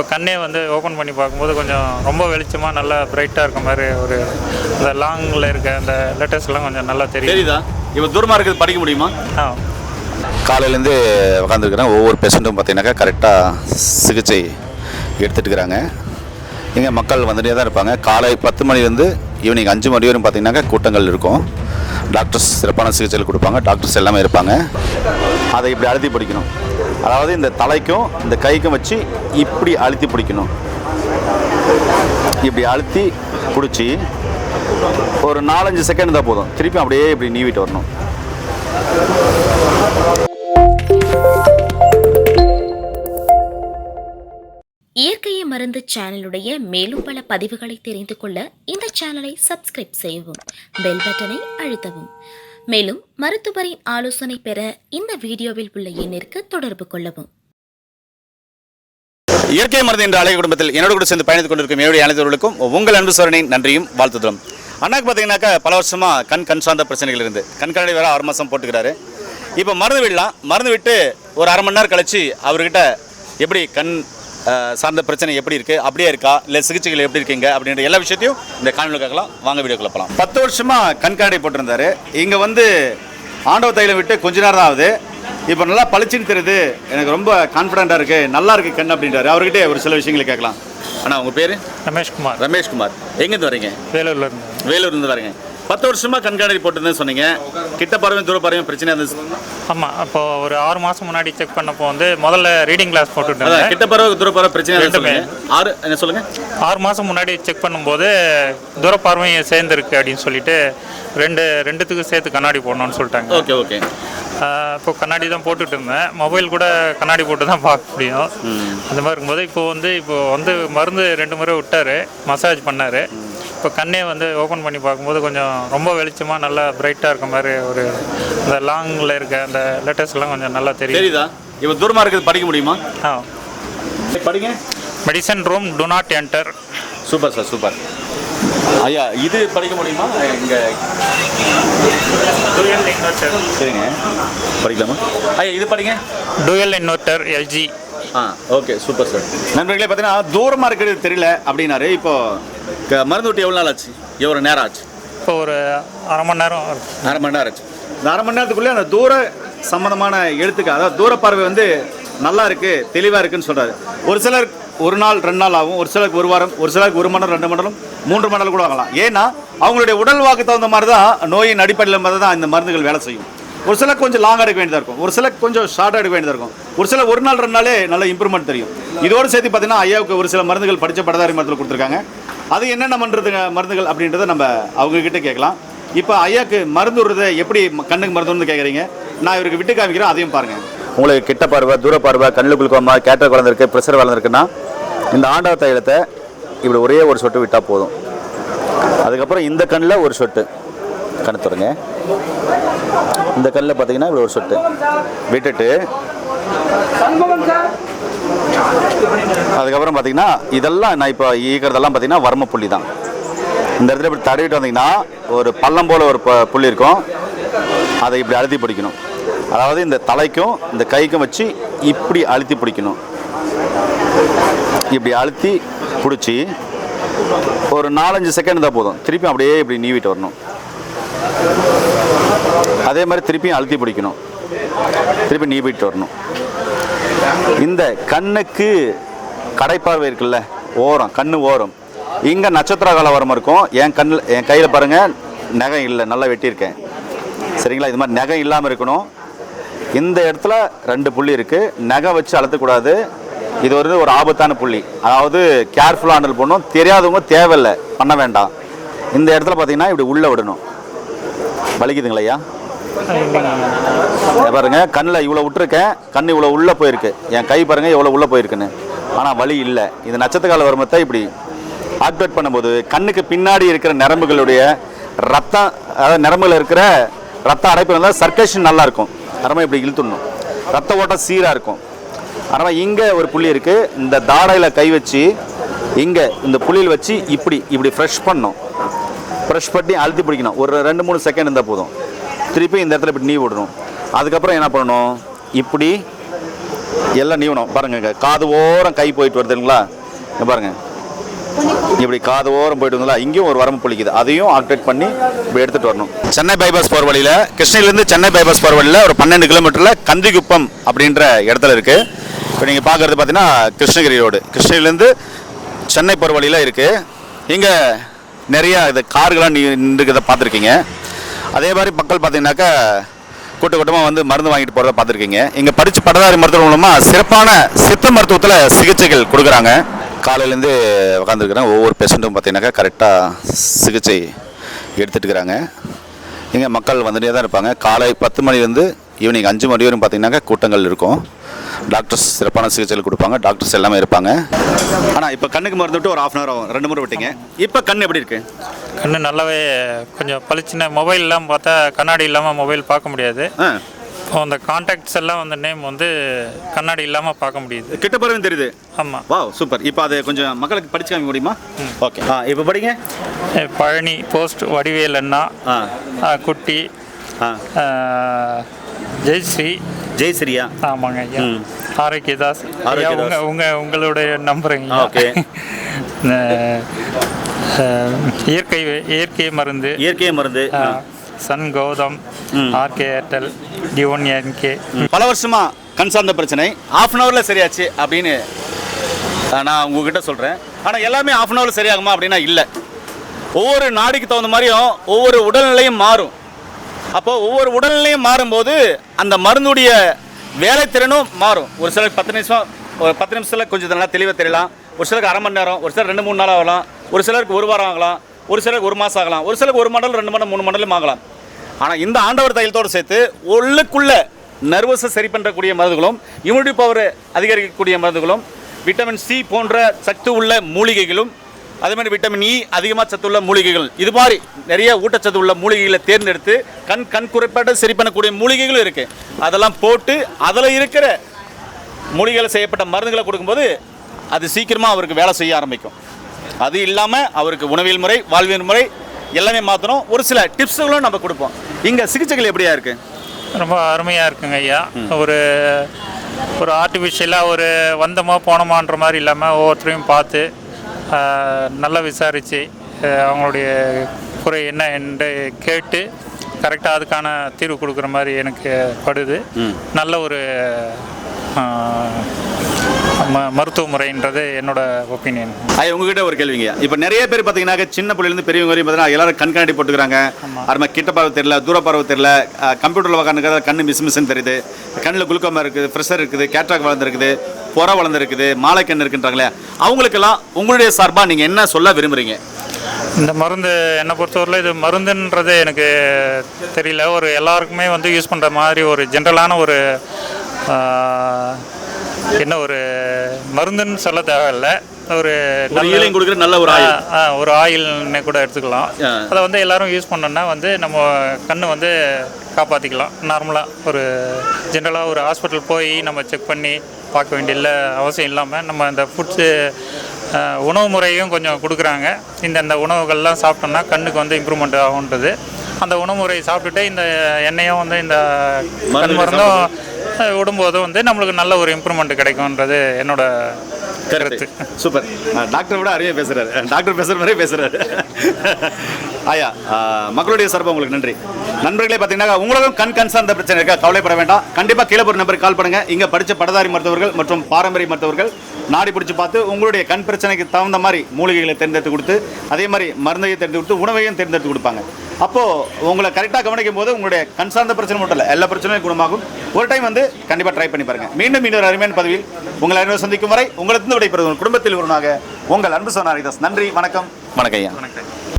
இப்போ கண்ணே வந்து ஓப்பன் பண்ணி பார்க்கும்போது கொஞ்சம் ரொம்ப வெளிச்சமாக நல்லா பிரைட்டாக இருக்க மாதிரி ஒரு இந்த லாங்கில் இருக்க அந்த லெட்டர்ஸ்லாம் கொஞ்சம் நல்லா தெரியும் தெரியுதா? இப்போ தூரமாக இருக்கிறது படிக்க முடியுமா? ஆ. காலையிலேருந்து உட்காந்துருக்குறேன் ஒவ்வொரு பேஷண்ட்டும் பார்த்தீங்கன்னாக்கா கரெக்டாக சிகிச்சை எடுத்துட்டு இருக்கிறாங்க இங்கே மக்கள் வந்துட்டே தான் இருப்பாங்க. காலை பத்து மணிலேருந்து ஈவினிங் அஞ்சு மணி வரையும் பார்த்தீங்கன்னாக்கா கூட்டங்கள் இருக்கும். டாக்டர்ஸ் சிறப்பான சிகிச்சைகள் கொடுப்பாங்க. டாக்டர்ஸ் எல்லாமே இருப்பாங்க. அதை இப்படி அழுத்தி பிடிக்கணும். அதாவது இந்த தலைக்கும் இந்த கைக்கும் வச்சு இப்படி அழுத்தி பிடிக்கணும். இப்படி அழுத்தி பிடிச்சி ஒரு நாலஞ்சு செகண்ட் தான் போதும். திருப்பி அப்படியே இப்படி நீவிட்டு வரணும். இயற்கையை மருந்து சேனலுடைய மேலும் பல பதிவுகளை தெரிந்து கொள்ள இந்த சேனலை சப்ஸ்கிரைப் செய்யவும் பெல் பட்டனை அழுத்தவும். மேலும் மருத்துவரின் ஆலோசனை பெற இந்த வீடியோவில் உள்ள எண்ணிற்கு தொடர்பு கொள்ளவும். இயற்கை மருந்து என்ற அழகிய குடும்பத்தில் என்னோட கூட சேர்ந்து பயணித்துக் கொண்டிருக்கும் என்னுடைய அனைத்தவர்களுக்கும் உங்கள் அன்பு சோழனின் நன்றியும் வாழ்த்துதலும். அண்ணாக்கு பார்த்தீங்கன்னாக்கா பல வருஷமாக கண் கண் சார்ந்த பிரச்சனைகள் இருந்து. கண் கண்ணாடி வேற ஆறு மாதம் போட்டுக்கிறாரு. இப்போ மருந்து விடலாம். மருந்து விட்டு ஒரு அரை மணி நேரம் கழிச்சு அவர்கிட்ட எப்படி கண் சார்ந்த பிரச்சனை எப்படி இருக்குது அப்படியே இருக்கா? இல்லை சிகிச்சைகள் எப்படி இருக்கீங்க? அப்படின்ற எல்லா விஷயத்தையும் இந்த காணொலி கேட்கலாம். வாங்க வீடியோ போகலாம் பத்து வருஷமாக கண் கண்ணாடி போட்டிருந்தாரு. இங்கே வந்து ஆண்டவ தைலம் விட்டு கொஞ்ச நேரம் தான் ஆகுது. இப்போ நல்லா பளிச்சுன்னு தெரியுது. எனக்கு ரொம்ப கான்ஃபிடென்ட்டாக இருக்குது நல்லா இருக்குது கண் அப்படின்றாரு. அவர்கிட்ட ஒரு சில விஷயங்களை கேட்கலாம். அண்ணா உங்கள் பேர்? ரமேஷ்குமார். ரமேஷ்குமார். எங்கேருந்து வரீங்க? வேலூர்ல இருந்து. வேலூர்லேருந்து வரீங்க. பத்து வருஷமா கண்காணி போட்டுருந்தேன்னு சொன்னீங்க. கிட்ட பார்வையும் தூர பார்வையும் பிரச்சனை இருந்துச்சு. ஆமாம் அப்போ ஒரு ஆறு மாதம் முன்னாடி செக் பண்ணப்போ வந்து முதல்ல ரீடிங் கிளாஸ் போட்டுட்டு கிட்ட பார்வை தூர பார்வை பிரச்சனை ரெண்டுமே. ஆறு என்ன சொல்லுங்க? ஆறு மாதம் முன்னாடி செக் பண்ணும்போது தூரப்பார்வையும் சேர்ந்துருக்கு அப்படின்னு சொல்லிட்டு ரெண்டு ரெண்டுத்துக்கும் சேர்த்து கண்ணாடி போடணும்னு சொல்லிட்டாங்க. Okay okay. இப்போ கண்ணாடி தான் போட்டுட்டு இருந்தேன். மொபைல் கூட கண்ணாடி போட்டு தான் பார்க்க முடியும். அந்த மாதிரி இருக்கும்போது இப்போ வந்து இப்போ வந்து மருந்து ரெண்டு முறை விட்டாரு. மசாஜ் பண்ணார். இப்போ கண்ணே வந்து ஓப்பன் பண்ணி பார்க்கும்போது கொஞ்சம் ரொம்ப வெளிச்சமாக நல்லா பிரைட்டாக இருக்க மாதிரி ஒரு இந்த லாங்கில் இருக்க அந்த லெட்டர்ஸ்லாம் கொஞ்சம் நல்லா தெரியும் தெரியுதா? இப்போ தூரமா இருக்கிறது படிக்க முடியுமா? ஆ. படிங்க. Medicine room to not enter super sir super. ஐயா இது படிக்க முடியுமா? இங்க. சரிங்க. படிக்கலாமா? ஐயா இது படிங்க. டுயல் இன்வெர்டர் எல்ஜி ஆ ஓகே சூப்பர் சார். நண்பர்களே பார்த்தீங்கன்னா தூரமாக இருக்கிறது தெரியல அப்படின்னாரு. இப்போ க- மருந்து விட்டு எவ்வளோ நாள் ஆச்சு எவ்வளோ நேரம் ஆச்சு? இப்போ ஒரு அரை மணி நேரம். அரை மணி நேரம் ஆச்சு. இந்த அரை மணி நேரத்துக்குள்ளே அந்த தூர சம்பந்தமான எழுத்துக்கு அதாவது தூர பார்வை வந்து நல்லா இருக்கு தெளிவாக இருக்குன்னு சொல்றாரு. ஒரு சிலர் ஒரு நாள் ரெண்டு நாள் ஆகும் ஒரு சிலருக்கு ஒரு வாரம் ஒரு சிலருக்கு ஒரு மணி நேரம் ரெண்டு மணி நேரம் மூன்று மணி நேரம் கூட ஆகலாம். ஏன்னா அவங்களுடைய உடல் வாக்கு தகுந்த மாதிரி தான் நோயின் அடிப்படையில் மாதிரி தான் இந்த மருந்துகள் வேலை செய்யும். ஒரு சிலர் கொஞ்சம் லாங் எடுக்க வேண்டியதாக இருக்கும். ஒரு சிலர் கொஞ்சம் ஷார்ட்டாக எடுக்க வேண்டியதாக இருக்கும். ஒரு சிலர் ஒரு நாள் ரெண்டு நாளே நல்ல இம்ப்ரூவ்மெண்ட் தெரியும். இதோடு சேர்த்து பார்த்தீங்கன்னா ஐயாவுக்கு ஒரு சில மருந்துகள் படித்த படதாரி மருந்துகள் கொடுத்துருக்காங்க. அது என்னென்ன மருந்து மருந்துகள் அப்படின்றத நம்ம அவங்கக்கிட்ட கேட்கலாம். இப்போ ஐயாக்கு மருந்து விடுறதை எப்படி கண்ணுக்கு மருந்து கேட்குறீங்க நான் இவருக்கு விட்டு காமிக்கிறேன் அதையும் பாருங்கள் உங்களுக்கு கிட்ட பார்வை தூர பார்வை கண்ணில் குளுக்கோமா கேட்டர் வளர்ந்துருக்கு ப்ரெஷர் வளர்ந்துருக்குன்னா இந்த ஆண்டவ தைலத்தை இப்படி ஒரே ஒரு சொட்டு விட்டால் போதும். அதுக்கப்புறம் இந்த கண்ணில் ஒரு சொட்டு. கண்ணு தொடங்க. இந்த கண்ணில் பார்த்தீங்கன்னா இப்படி ஒரு சொட்டு. விட்டுட்டு அதுக்கப்புறம் பார்த்தீங்கன்னா இதெல்லாம் நான் இப்போ ஈக்கிறதெல்லாம் பார்த்தீங்கன்னா வர்ம புள்ளி தான். இந்த இடத்துல இப்படி தடவிட்டு வந்தீங்கன்னா ஒரு பள்ளம் போல் ஒரு ப- புள்ளி இருக்கும். அதை இப்படி அழுத்தி பிடிக்கணும். அதாவது இந்த தலைக்கும் இந்த கைக்கும் வச்சு இப்படி அழுத்தி பிடிக்கணும். இப்படி அழுத்தி பிடிச்சி ஒரு நாலஞ்சு செகண்ட் தான் போதும். திருப்பி அப்படியே இப்படி நீவிட்டு வரணும். அதே மாதிரி திருப்பியும் அழுத்தி பிடிக்கணும். திருப்பி நீவிட்டு வரணும். இந்த கண்ணுக்கு கடைப்பார்வை இருக்குல்ல ஓரம் கண்ணு ஓரம். இங்கே நட்சத்திர கலவரம் இருக்கும். என் கண்ணில் என் கையில் பாருங்கள் நகை இல்லை நல்லா வெட்டியிருக்கேன். சரிங்களா? இது மாதிரி நகை இல்லாமல் இருக்கணும். இந்த இடத்துல ரெண்டு புள்ளி இருக்குது நகை வச்சு அழுத்தக்கூடாது. இது வந்து ஒரு ஆபத்தான புள்ளி. அதாவது கேர்ஃபுல்லாக ஹேண்டில் பண்ணணும் தெரியாதவங்க தேவையில்லை. பண்ண வேண்டாம். இந்த இடத்துல பார்த்தீங்கன்னா இப்படி உள்ளே விடணும். வலிக்குதுங்களையா பாருங்க கண்ணில் இவ்வளோ விட்டுருக்கேன். கண் இவ்வளோ உள்ளே போயிருக்கு. என் கை பாருங்க எவ்வளோ உள்ளே போயிருக்குன்னு. ஆனால் வலி இல்லை. இது நட்சத்திரகால வருமத்தை இப்படி ஆக்டிவேட் பண்ணும்போது கண்ணுக்கு பின்னாடி இருக்கிற நரம்புகளுடைய ரத்தம் அதாவது நரம்புகள் இருக்கிற ரத்த அடைப்பு இருந்தால் சர்க்கேஷன் நல்லா இருக்கும். அதனால் இப்படி இழுத்துடணும். ரத்த ஓட்டம் சீராக இருக்கும். ஆனால் இங்கே ஒரு புள்ளி இருக்குது இந்த தாடையில் கை வச்சு இங்கே இந்த புள்ளியில் வச்சு இப்படி இப்படி ஃப்ரெஷ் பண்ணணும். ஃப்ரெஷ் பண்ணி அழுத்தி பிடிக்கணும். ஒரு ரெண்டு மூணு செகண்ட் இருந்தால் போதும். திருப்பி இந்த இடத்துல இப்படி நீ விடணும். அதுக்கப்புறம் என்ன பண்ணணும்? இப்படி எல்லாம் நீவணும் பாருங்க காது ஓரம் கை போயிட்டு வருதுங்களா பாருங்கள் பாருங்க. இப்படி காது ஓரம் போயிட்டு வந்தா இங்கேயும் ஒரு வரம்பு புளிக்குது. அதையும் ஆக்டிவேட் பண்ணி இப்படி எடுத்துட்டு வரணும். சென்னை பைபாஸ் போகிற வழியில் கிருஷ்ணகிரிலேருந்து சென்னை பைபாஸ் போகிற வழியில் ஒரு பன்னெண்டு கிலோமீட்டரில் கந்திகுப்பம் அப்படின்ற இடத்துல இருக்குது இப்போ நீங்கள் பார்க்குறது பார்த்தீங்கன்னா கிருஷ்ணகிரி ரோடு. கிருஷ்ணகிரிலேருந்து சென்னை போகிற வழியில் இருக்குது இங்கே நிறைய இது கார்கள்லாம் நீ நின்றுக்கிறத பார்த்துருக்கீங்க. அதே மாதிரி மக்கள் பார்த்தீங்கன்னாக்கா கூட்ட கூட்டமாக வந்து மருந்து வாங்கிட்டு போகிறத பார்த்துருக்கீங்க. இங்கே படித்து பட்டதாரி மருத்துவம் மூலமாக சிறப்பான சித்த மருத்துவத்தில் சிகிச்சைகள் கொடுக்குறாங்க. காலையிலேருந்து உட்காந்துருக்குறாங்க ஒவ்வொரு பேஷண்ட்டும் பார்த்தீங்கன்னாக்கா கரெக்டாக சிகிச்சை எடுத்துகிட்டு இருக்கிறாங்க. இங்கே மக்கள் வந்துட்டே தான் இருப்பாங்க. காலை பத்து மணிலேருந்து ஈவினிங் அஞ்சு மணி வரையும் பார்த்தீங்கன்னாக்கா கூட்டங்கள் இருக்கும். டாக்டர்ஸ் சிறப்பான சிகிச்சைகள் கொடுப்பாங்க. டாக்டர்ஸ் எல்லாமே இருப்பாங்க. ஆனால் இப்போ கண்ணுக்கு மருந்து ஒரு ஆஃப் அன் ஆகும். ரெண்டு முறை விட்டீங்க. இப்போ கண் எப்படி இருக்கு? கண்ணு நல்லாவே கொஞ்சம் பளிச்சுன மொபைல் இல்லாமல் பார்த்தா கண்ணாடி இல்லாமல் மொபைல் பார்க்க முடியாது. இப்போ அந்த காண்டாக்ட்ஸ் எல்லாம் வந்து நேம் வந்து கண்ணாடி இல்லாமல் பார்க்க முடியுது. கிட்ட பருவம் தெரியுது. ஆமாம் வா சூப்பர் இப்போ அது கொஞ்சம் மக்களுக்கு படிச்சு காமிக்க முடியுமா? ஓகே ஆ இப்போ படிங்க. பழனி போஸ்ட் வடிவேல் அண்ணா குட்டி ஜெயஸ்ரீ ஜெய் ஆமாங்க ஐயா. ம். ஆரோக்கியதாஸ். உங்க உங்க உங்களுடைய நம்பருங்க ஓகே. இயற்கை இயற்கை மருந்து. இயற்கை மருந்து. சன் கௌதம். ஆர்கே ஏர்டெல் டிஒன் என்கே பல வருஷமா கண் சார்ந்த பிரச்சனை. ஆஃப் அன் ஹவரில் சரியாச்சு அப்படின்னு நான் உங்ககிட்ட சொல்கிறேன் ஆனால் எல்லாமே ஆஃப் அன் ஹவரில் சரியாகுமா அப்படின்னா இல்லை. ஒவ்வொரு நாடிக்கு தகுந்த மாதிரியும் ஒவ்வொரு உடல்நிலையும் மாறும். அப்போ ஒவ்வொரு உடல்நிலையும் மாறும்போது அந்த மருந்துடைய வேலைத்திறனும் மாறும். ஒரு சிலருக்கு பத்து நிமிஷம் ஒரு பத்து நிமிஷத்தில் கொஞ்சம் நல்லா தெளிவாக தெரியலாம். ஒரு சிலருக்கு அரை மணி நேரம் ஒரு சிலர் ரெண்டு மூணு நாள் ஆகலாம். ஒரு சிலருக்கு ஒரு வாரம் ஆகலாம். ஒரு சிலருக்கு ஒரு மாதம் ஆகலாம். ஒரு சிலருக்கு ஒரு மண்டலம் ரெண்டு மண்டலம் மூணு மண்டலம் ஆகலாம். ஆனால் இந்த ஆண்டவர் தைலத்தோடு சேர்த்து உள்ளுக்குள்ள நர்வஸை சரி பண்ணுறக்கூடிய மருந்துகளும் இம்யூனிட்டி பவர் அதிகரிக்கக்கூடிய மருந்துகளும் விட்டமின் சி போன்ற சத்து உள்ள மூலிகைகளும் அதே மாதிரி விட்டமின் இ அதிகமாக சத்துள்ள மூலிகைகள். இது மாதிரி நிறைய ஊட்டச்சத்து உள்ள மூலிகைகளை தேர்ந்தெடுத்து கண் கண் குறைபாட்டை சரி பண்ணக்கூடிய மூலிகைகளும் இருக்கு. அதெல்லாம் போட்டு அதில் இருக்கிற மூலிகைகளை செய்யப்பட்ட மருந்துகளை கொடுக்கும்போது அது சீக்கிரமாக அவருக்கு வேலை செய்ய ஆரம்பிக்கும். அது இல்லாமல் அவருக்கு உணவியல் முறை வாழ்வியல் முறை எல்லாமே மாற்றணும் ஒரு சில டிப்ஸுகளும் நம்ம கொடுப்போம். இங்கே சிகிச்சைகள் எப்படியா இருக்கு? ரொம்ப அருமையாக இருக்குங்க ஐயா. ஒரு ஒரு ஆர்டிஃபிஷியலாக ஒரு வந்தோமா போனோமான்ற மாதிரி இல்லாமல் ஒவ்வொருத்தரையும் பார்த்து நல்லா விசாரித்து அவங்களுடைய குறை என்ன என்று கேட்டு கரெக்டாக அதுக்கான தீர்வு கொடுக்குற மாதிரி எனக்கு படுது. நல்ல ஒரு ம- மருத்துவ முறைன்றது என்னோட ஒப்பீனியன் ஐயா உங்ககிட்ட ஒரு கேள்விங்க. இப்போ நிறைய பேர் பார்த்தீங்கன்னா சின்ன பிள்ளைலேருந்து பெரியவங்க வரையும் பார்த்தீங்கன்னா எல்லாரும் கண் கண்ணாடி போட்டுக்கிறாங்க. அது மாதிரி கிட்ட பார்வை தெரியல தூர பார்வை தெரியல. கம்ப்யூட்டரில் உட்காந்துக்கிறத கண்ணு மிஸ் மிஸ்ன்னு தெரியுது. கண்ணில் குளுக்கோமா இருக்குது ப்ரெஷர் இருக்குது கேட்ராக் வளர்ந்துருக்குது புற வளர்ந்துருக்குது மாலை கண் இருக்குன்றாங்களே. அவங்களுக்கெல்லாம் உங்களுடைய சார்பாக நீங்கள் என்ன சொல்ல விரும்புகிறீங்க இந்த மருந்து என்னை பொறுத்தவரையில் இது மருந்துன்றது எனக்கு தெரியல. ஒரு எல்லாருக்குமே வந்து யூஸ் பண்ணுற மாதிரி ஒரு ஜென்ரலான ஒரு என்ன ஒரு மருந்துன்னு சொல்ல தேவையில்ல. ஒரு ஒரு healing கொடுக்குற நல்ல ஒரு ஆயில். ஒரு ஆயில்னு கூட எடுத்துக்கலாம். அதை வந்து எல்லாரும் யூஸ் பண்ணோம்னா வந்து நம்ம கண்ணை வந்து காப்பாற்றிக்கலாம் நார்மலாக ஒரு ஜென்ரலாக ஒரு ஹாஸ்பிட்டல் போய் நம்ம செக் பண்ணி பார்க்க வேண்டிய அவசியம் இல்லாமல் நம்ம இந்த ஃபுட்ஸு உணவு முறையும் கொஞ்சம் கொடுக்குறாங்க. இந்த இந்த உணவுகள்லாம் சாப்பிட்டோம்னா கண்ணுக்கு வந்து இம்ப்ரூவ்மெண்ட் ஆகுன்றது. அந்த உணவு முறையை சாப்பிட்டுட்டு இந்த எண்ணெயும் வந்து இந்த கண் மருந்து மருந்தும் விடும்போது வந்து நம்மளுக்கு நல்ல ஒரு இம்ப்ரூவ்மெண்ட் கிடைக்கும்ன்றது என்னோட கருத்து. சூப்பர். டாக்டர் விட அருமையாக பேசுறாரு. டாக்டர் பேசுகிற மாதிரியே பேசுறாரு. ஆயா ஆ, மக்களுடைய சார்பாக உங்களுக்கு நன்றி. நண்பர்களே பார்த்தீங்கன்னா உங்களுக்கும் கண் கண் சார்ந்த பிரச்சனை இருக்கா? கவலைப்பட வேண்டாம். கண்டிப்பாக கீழே போகிற நம்பருக்கு கால் பண்ணுங்க. இங்கே படித்த பட்டதாரி மருத்துவர்கள் மற்றும் பாரம்பரிய மருத்துவர்கள் நாடி பிடிச்சி பார்த்து உங்களுடைய கண் பிரச்சனைக்கு தகுந்த மாதிரி மூலிகைகளை தேர்ந்தெடுத்து கொடுத்து அதே மாதிரி மருந்தையும் தேர்ந்து கொடுத்து உணவையும் தேர்ந்தெடுத்து கொடுப்பாங்க. அப்போது உங்களை கரெக்டாக கவனிக்கும் போது உங்களுடைய கண் சார்ந்த பிரச்சனை மட்டும் இல்லை எல்லா பிரச்சனையும் குணமாகும். ஒரு டைம் வந்து கண்டிப்பாக ட்ரை பண்ணி பாருங்க. மீண்டும் இன்னொரு அருமையான பதவியில் உங்களை அனைவரும் சந்திக்கும் வரை உங்களிடந்து விடைபெறுவது உங்கள் குடும்பத்தில் ஒருவனாக உங்கள் அன்பு சொன்னார் நன்றி வணக்கம். வணக்கம் ஐயா. வணக்கம்.